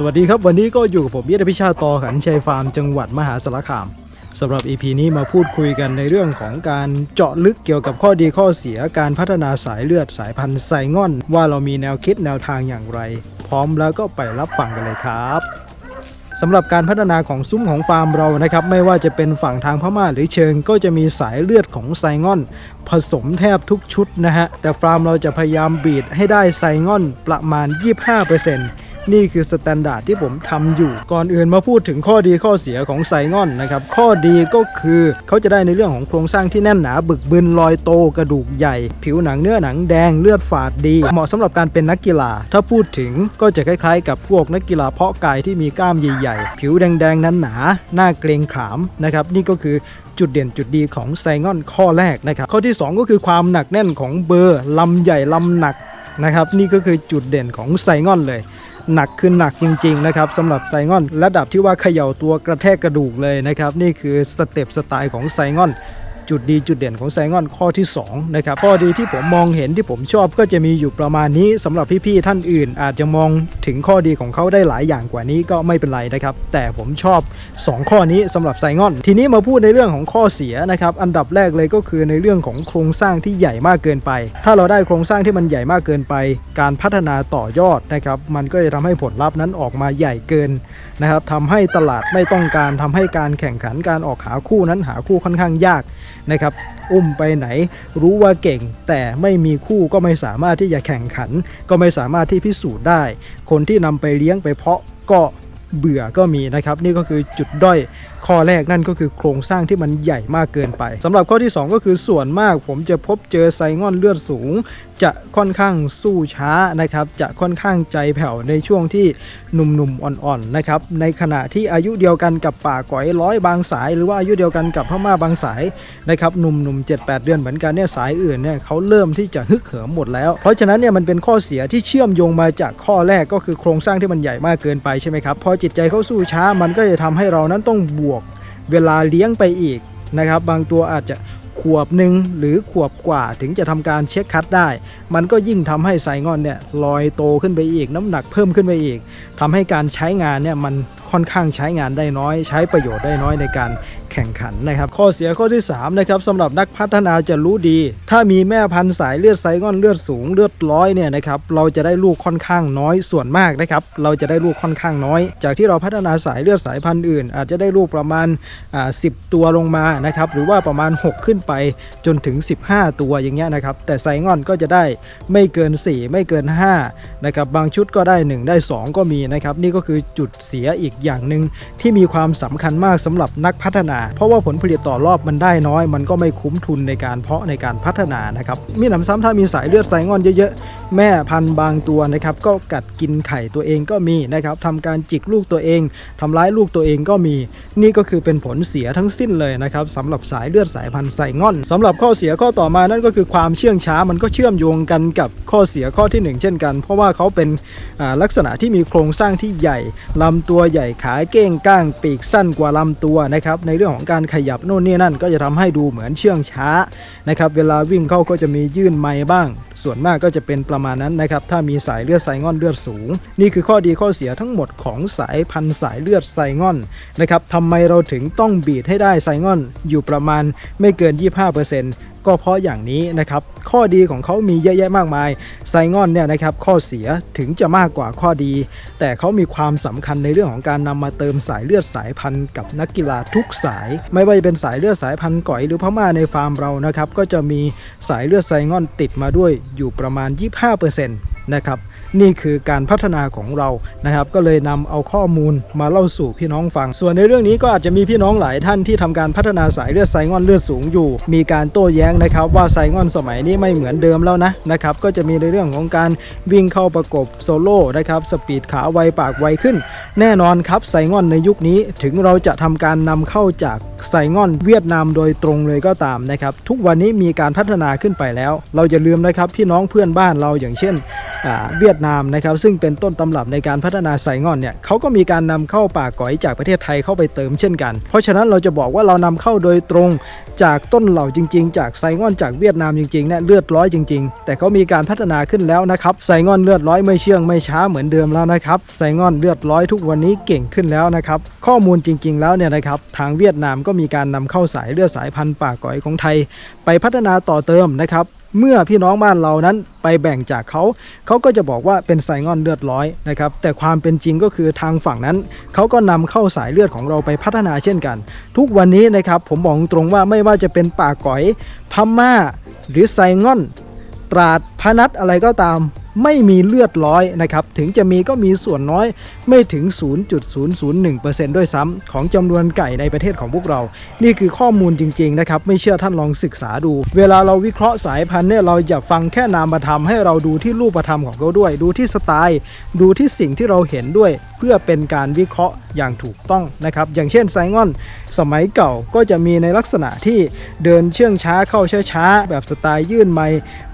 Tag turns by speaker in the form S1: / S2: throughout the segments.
S1: สวัสดีครับวันนี้ก็อยู่กับผมยศพิชาตอขันชัยฟาร์มจังหวัดมหาสารคามสำหรับ EP นี้มาพูดคุยกันในเรื่องของการเจาะลึกเกี่ยวกับข้อดีข้อเสียการพัฒนาสายเลือดสายพันธุ์ไซง่อน ว่าเรามีแนวคิดแนวทางอย่างไร พร้อมแล้วก็ไปรับฟังกันเลยครับสำหรับการพัฒนาของซุ้มของฟาร์มเรานะครับ ไม่ว่าจะเป็นฝั่งทางพม่าหรือเชิง ก็จะมีสายเลือดของไซง่อน ผสมแทบทุกชุดนะฮะแต่ฟาร์มเราจะพยายามบีดให้ได้ไซง่อนประมาณ 25% นี่คือสแตนดาร์ดที่ผมทำอยู่ ก่อนอื่นมาพูดถึงข้อดีข้อเสียของไซงอนนะครับ ข้อดีก็คือเขาจะได้ในเรื่องของโครงสร้างที่แน่นหนาบึกบึนลอยโตกระดูกใหญ่ ผิวหนังเนื้อหนังแดงเลือดฝาดดี เหมาะสำหรับการเป็นนักกีฬา ถ้าพูดถึงก็จะคล้ายๆ กับพวกนักกีฬาเพาะกายที่มีกล้ามใหญ่ๆ ผิวแดงๆนั้นหนาหน้าเกรงขามนะครับนี่ก็คือจุดเด่นจุดดีของไซงอนข้อแรกนะครับข้อที่สองก็คือความหนักแน่นของเบอร์ลำใหญ่ลำหนักนะครับนี่ก็คือจุดเด่นของไซงอนเลย หนักขึ้นหนักจริงๆนะครับสำหรับไซงอน ระดับที่ว่าเขย่าตัวกระแทกกระดูกเลยนะครับ นี่คือสเต็ปสไตล์ของไซงอน จุดดีจุดเด่นของไซงอนข้อที่2นะครับข้อดีที่ผมมองเห็นที่ผมชอบก็จะมีอยู่ประมาณนี้สำหรับพี่ๆท่านอื่น อาจจะมองถึงข้อดีของเขาได้หลายอย่างกว่านี้ก็ไม่เป็นไรนะครับ แต่ผมชอบ 2 ข้อนี้สำหรับไซงอน ทีนี้มาพูดในเรื่องของข้อเสียนะครับอันดับแรกเลยก็คือในเรื่องของโครงสร้างที่ใหญ่มากเกินไป ถ้าเราได้โครงสร้างที่มันใหญ่มากเกินไป การพัฒนาต่อยอดนะครับมันก็จะทำให้ผลลัพธ์นั้นออกมาใหญ่เกินนะครับทำให้ตลาดไม่ต้องการทำให้การแข่งขันการออกหาคู่นั้นหาคู่ค่อนข้างยาก นะครับอุ้มไปไหน รู้ว่าเก่ง แต่ไม่มีคู่ก็ไม่สามารถที่จะแข่งขัน ก็ไม่สามารถที่พิสูจน์ได้ คนที่นำไปเลี้ยงไปเพาะก็เบื่อก็มีนะครับ นี่ก็คือจุดด้อยข้อแรกนั่นก็คือโครงสร้างที่มันใหญ่มากเกินไปสำหรับข้อที่ 2 ก็คือส่วนมาก ผมจะพบเจอไซงอนเลือดสูง จะค่อนข้างสู้ช้านะครับ จะค่อนข้างใจแผ่วในช่วงที่หนุ่มๆอ่อนๆนะครับ ในขณะที่อายุเดียวกันกับป่าก๋อยร้อยบางสาย หรือว่าอายุเดียวกันกับพม่าบางสายนะครับหนุ่มๆ7-8 เดือนเหมือนกันเนี่ยสายอื่นเนี่ยเขาเริ่มที่จะฮึกเหิมหมดแล้ว เพราะฉะนั้นเนี่ยมันเป็นข้อเสียที่เชื่อมโยงมาจากข้อแรกก็คือโครงสร้างที่มันใหญ่มากเกินไปใช่ไหมครับพอจิตใจเขาสู้ช้ามันก็จะทำให้เรานั้นต้องบวกเวลาเลี้ยงไปอีกนะครับ บางตัวอาจจะ ขวบหนึ่งหรือขวบกว่าถึงจะทำการเช็คคัดได้ มันก็ยิ่งทำให้ไซงอนเนี่ยลอยโตขึ้นไปอีก น้ำหนักเพิ่มขึ้นไปอีกทำให้การใช้งานเนี่ยมันค่อนข้างใช้งานได้น้อย ใช้ประโยชน์ได้น้อยในการแข่งขันนะครับ ข้อเสียข้อที่3นะครับสำหรับนักพัฒนาจะรู้ดี ถ้ามีแม่พันธุ์สายเลือดไซงอนเลือดสูงเลือดร้อยเนี่ยนะครับเราจะได้ลูกค่อนข้างน้อยส่วนมากนะครับเราจะได้ลูกค่อนข้างน้อย จากที่เราพัฒนาสายเลือดสายพันธุ์อื่น อาจจะได้ลูกประมาณอ่า10ตัวลงมานะครับหรือว่าประมาณ 6 ขึ้นไปจนถึง 15 ตัวอย่างเงี้ยนะครับ แต่ไซงอนก็จะได้ไม่เกิน 4 ไม่เกิน5นะครับบางชุดก็ได้ 1 ได้ 2 ก็มีนะครับ นี่ก็คือจุดเสียอีกอย่างหนึ่งที่มีความสำคัญมากสำหรับนักพัฒนา เพราะว่าผลผลิตต่อรอบมันได้น้อย มันก็ไม่คุ้มทุนในการเพาะในการพัฒนานะครับมีหนำซ้ำถ้ามีสายเลือดไซงอนเยอะๆ แม่พันธุ์บางตัวนะครับก็กัดกินไข่ตัวเองก็มีนะครับทำการจิกลูกตัวเองทำร้ายลูกตัวเองก็มี นี่ก็คือเป็นผลเสียทั้งสิ้นเลยนะครับสำหรับสายเลือดสายพันธุ์ไซงอนสำหรับข้อเสียข้อต่อมานั่นก็คือความเชื่องช้ามันก็เชื่อมโยงกันกับข้อเสียข้อที่หนึ่งเช่นกัน เพราะว่าเขาเป็นลักษณะที่มีโครงสร้างที่ใหญ่ลำตัวใหญ่ขาเก้งก้างปีกสั้นกว่าลำตัวนะครับในเรื่องของการขยับโน่นนี่นั่นก็จะทำให้ดูเหมือนเชื่องช้านะครับเวลาวิ่งเข้าก็จะมียื่นไม้บ้าง ส่วนมากก็จะเป็นประมาณนั้นนะครับ ถ้ามีสายเลือดไซงอนเลือดสูง นี่คือข้อดีข้อเสียทั้งหมดของสายพันธุ์สายเลือดไซงอนนะครับทำไมเราถึงต้องบีดให้ได้ไซงอนอยู่ประมาณไม่เกิน 25% ก็เพราะอย่างนี้นะครับข้อดีของเขามีเยอะแยะมากมาย ไซงอนเนี่ยนะครับข้อเสียถึงจะมากกว่าข้อดี แต่เขามีความสำคัญในเรื่องของการนำมาเติมสายเลือดสายพันธุ์กับนักกีฬาทุกสาย ไม่ว่าจะเป็นสายเลือดสายพันธุ์ก่อยหรือพม่าในฟาร์มเรานะครับก็จะมีสายเลือดไซงอนติดมาด้วยอยู่ประมาณ 25%นะครับ นี่คือการพัฒนาของเรานะครับ ก็เลยนำเอาข้อมูลมาเล่าสู่พี่น้องฟัง ส่วนในเรื่องนี้ก็อาจจะมีพี่น้องหลายท่านที่ทำการพัฒนาสายเลือดไซงอนเลือดสูงอยู่ มีการโต้แย้งนะครับ ว่าไซงอนสมัยนี้ไม่เหมือนเดิมแล้วนะนะครับ ก็จะมีในเรื่องของการวิ่งเข้าประกบโซโล่นะครับ สปีดขาไวปากไวขึ้น แน่นอนครับไซงอนในยุคนี้ถึงเราจะทำการนำเข้าจากไซงอนเวียดนามโดยตรงเลยก็ตามนะครับ ทุกวันนี้มีการพัฒนาขึ้นไปแล้ว เราอย่าลืมนะครับพี่น้องเพื่อนบ้านเราอย่างเช่นเวียดนามนะครับซึ่งเป็นต้นตำรับในการพัฒนาไซงอนเนี่ยเขาก็มีการนำเข้าป่าก๋อยจากประเทศไทยเข้าไปเติมเช่นกัน เพราะฉะนั้นเราจะบอกว่าเรานำเข้าโดยตรงจากต้นเหล่าจริง ๆ จากไซงอนจากเวียดนามจริงๆเนี่ยเลือดร้อยจริง ๆ แต่เขามีการพัฒนาขึ้นแล้วนะครับไซงอนเลือดร้อยไม่เชื่องไม่ช้าเหมือนเดิมแล้วนะครับไซงอนเลือดร้อยทุกวันนี้เก่งขึ้นแล้วนะครับข้อมูลจริง ๆ แล้วเนี่ยนะครับทางเวียดนามก็มีการนำเข้าสายเลือดสายพันธุ์ป่าก๋อยของไทย ไปพัฒนาต่อเติมนะครับ เมื่อพี่น้องบ้านเรานั้นไปแบ่งจากเขา เขาก็จะบอกว่าเป็นไซงอนเลือดร้อยนะครับ แต่ความเป็นจริงก็คือทางฝั่งนั้น เขาก็นำเข้าสายเลือดของเราไปพัฒนาเช่นกัน ทุกวันนี้นะครับผมบอกตรงว่าไม่ว่าจะเป็นป่าก๋อยพม่า หรือไซงอน ตราดพนัทอะไรก็ตาม ไม่มีเลือดร้อยนะครับถึงจะมีก็มีส่วนน้อยไม่ถึง 0.001%ด้วยซ้ำของจำนวนไก่ในประเทศของพวกเรา นี่คือข้อมูลจริงๆนะครับไม่เชื่อท่านลองศึกษาดู เวลาเราวิเคราะห์สายพันธุ์เนี่ยเราอย่าฟังแค่นามธรรมให้เราดูที่รูปธรรมของเขาด้วย ดูที่สไตล์ ดูที่สิ่งที่เราเห็นด้วย เพื่อเป็นการวิเคราะห์อย่างถูกต้องนะครับ อย่างเช่นไซงอนสมัยเก่าก็จะมีในลักษณะที่เดินเชื่องช้าเข้าเชื่อช้า แบบสไตล์ยื่นไม้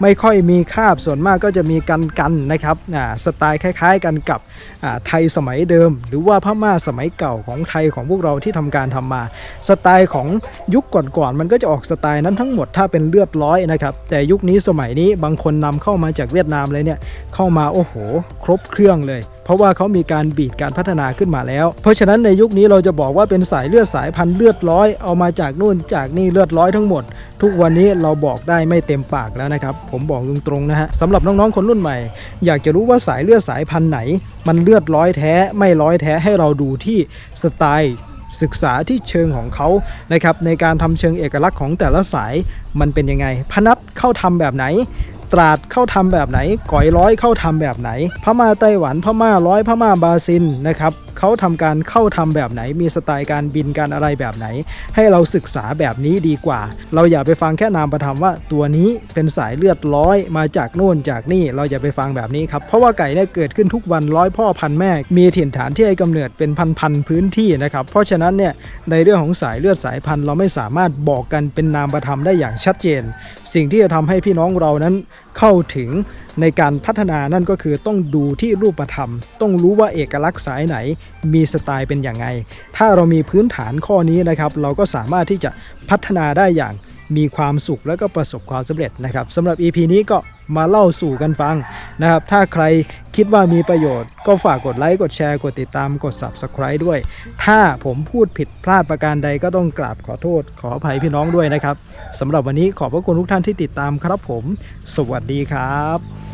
S1: ไม่ค่อยมีคาบส่วนมากก็จะมีกันกันนะครับสไตล์คล้ายๆกันกับไทยสมัยเดิม หรือว่าพม่าสมัยเก่าของไทยของพวกเราที่ทำการทำมา สไตล์ของยุคก่อนๆมันก็จะออกสไตล์นั้นทั้งหมดถ้าเป็นเลือดร้อยนะครับแต่ยุคนี้สมัยนี้บางคนนำเข้ามาจากเวียดนามเลยเนี่ยเข้ามาโอ้โห ครบเครื่องเลย เพราะว่าเขามีการบีดการพัฒนาขึ้นมาแล้ว เพราะฉะนั้นในยุคนี้เราจะบอกว่าเป็นสายเลือดสายพันธุ์เลือดร้อยเอามาจากนู่นจากนี่เลือดร้อยทั้งหมด ทุกวันนี้เราบอกได้ไม่เต็มปากแล้วนะครับ ผมบอกตรงๆนะฮะสำหรับน้องๆคนรุ่นใหม่ อยากจะรู้ว่าสายเลือดสายพันธุ์ไหน มันเลือดร้อยแท้ไม่ร้อยแท้ให้เราดูที่สไตล์ศึกษาที่เชิงของเขานะครับในการทำเชิงเอกลักษณ์ของแต่ละสายมันเป็นยังไง พนัทเข้าทำแบบไหน ตราดเข้าทำแบบไหนก๋อยร้อยเข้าทำแบบไหน พม่าไต้หวันพม่าร้อยพม่าบราซินนะครับ เขาทำการเข้าทำแบบไหน มีสไตล์การบินการอะไรแบบไหน ให้เราศึกษาแบบนี้ดีกว่า เราอย่าไปฟังแค่นามประธรรมว่า ตัวนี้เป็นสายเลือดร้อยมาจากโน่นจากนี่เราอย่าไปฟังแบบนี้ครับเพราะว่าไก่เนี่ยเกิดขึ้นทุกวันร้อยพ่อพันแม่ มีถิ่นฐานที่ให้กำเนิดเป็นพันๆพื้นที่นะครับเพราะฉะนั้นเนี่ยในเรื่องของสายเลือดสายพันธุ์เราไม่สามารถบอกกันเป็นนามประธรรมได้อย่างชัดเจน สิ่งที่จะทำให้พี่น้องเรานั้นเข้าถึง ในการพัฒนานั่นก็คือต้องดูที่รูปธรรม ต้องรู้ว่าเอกลักษณ์สายไหน มีสไตล์เป็นอย่างไง ถ้าเรามีพื้นฐานข้อนี้นะครับ เราก็สามารถที่จะพัฒนาได้อย่าง มีความสุขและก็ประสบความสำเร็จนะครับสำหรับ EP นี้ก็มาเล่าสู่กันฟังนะครับ ถ้าใครคิดว่ามีประโยชน์ ก็ฝากกดไลค์ กดแชร์ กดติดตาม กด Subscribe ด้วย ถ้าผมพูดผิดพลาดประการใดก็ต้องกราบขอโทษ ขออภัยพี่น้องด้วยนะครับสำหรับวันนี้ขอบพระคุณทุกท่านที่ติดตามครับผม สวัสดีครับ